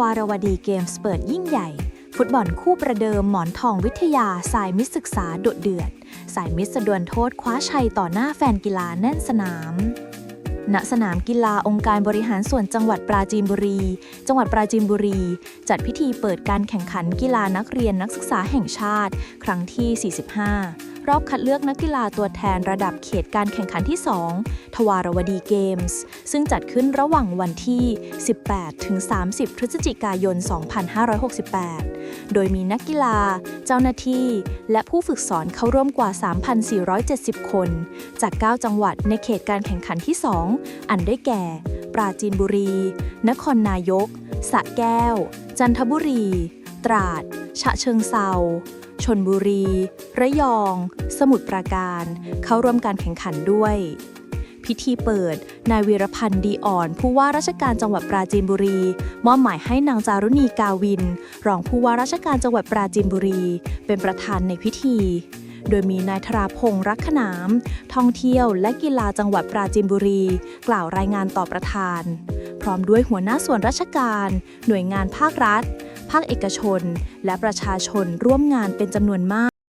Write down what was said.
วารวดีเกมส์เปิดยิ่งใหญ่ ฟุตบอลคู่ประเดิมหมอนทองวิทยาสายมิตรศึกษาโดดเดือด สายมิตรสะดวนโทษคว้าชัยต่อหน้าแฟนกีฬาแน่นสนาม ณสนามกีฬาองค์การบริหารส่วนจังหวัดปราจีนบุรี จังหวัดปราจีนบุรี จัดพิธีเปิดการแข่งขันกีฬานักเรียนนักศึกษาแห่งชาติ ครั้งที่ 45 รอบคัดเลือกนักกีฬาตัวแทนระดับเขตการแข่งขันที่ 2 ทวารวดีเกมส์ ซึ่งจัดขึ้นระหว่างวันที่ 18 ถึง 30 พฤศจิกายน 2568 โดยมีนักกีฬา เจ้าหน้าที่ และผู้ฝึกสอนเข้าร่วมกว่า 3,470 คน จาก 9 จังหวัดในเขตการแข่งขันที่ 2 อันได้แก่ ปราจีนบุรี นครนายก สระแก้ว จันทบุรี ตราด ฉะเชิงเซา ชนบุรี ระยอง สมุทรปราการ เข้าร่วมการแข่งขันด้วย พิธีเปิด นายวีรพันธ์ดีอ่อน ผู้ว่าราชการจังหวัดปราจีนบุรี มอบหมายให้นางจารุณีกาวิน รองผู้ว่าราชการจังหวัดปราจีนบุรี เป็นประธานในพิธีโดยมีนายธราพงษ์รักขนาม ท่องเที่ยวและกีฬาจังหวัดปราจีนบุรี กล่าวรายงานต่อประธาน พร้อมด้วยหัวหน้าส่วนราชการ หน่วยงานภาครัฐ ภาคเอกชน และประชาชนร่วมงานเป็นจำนวนมาก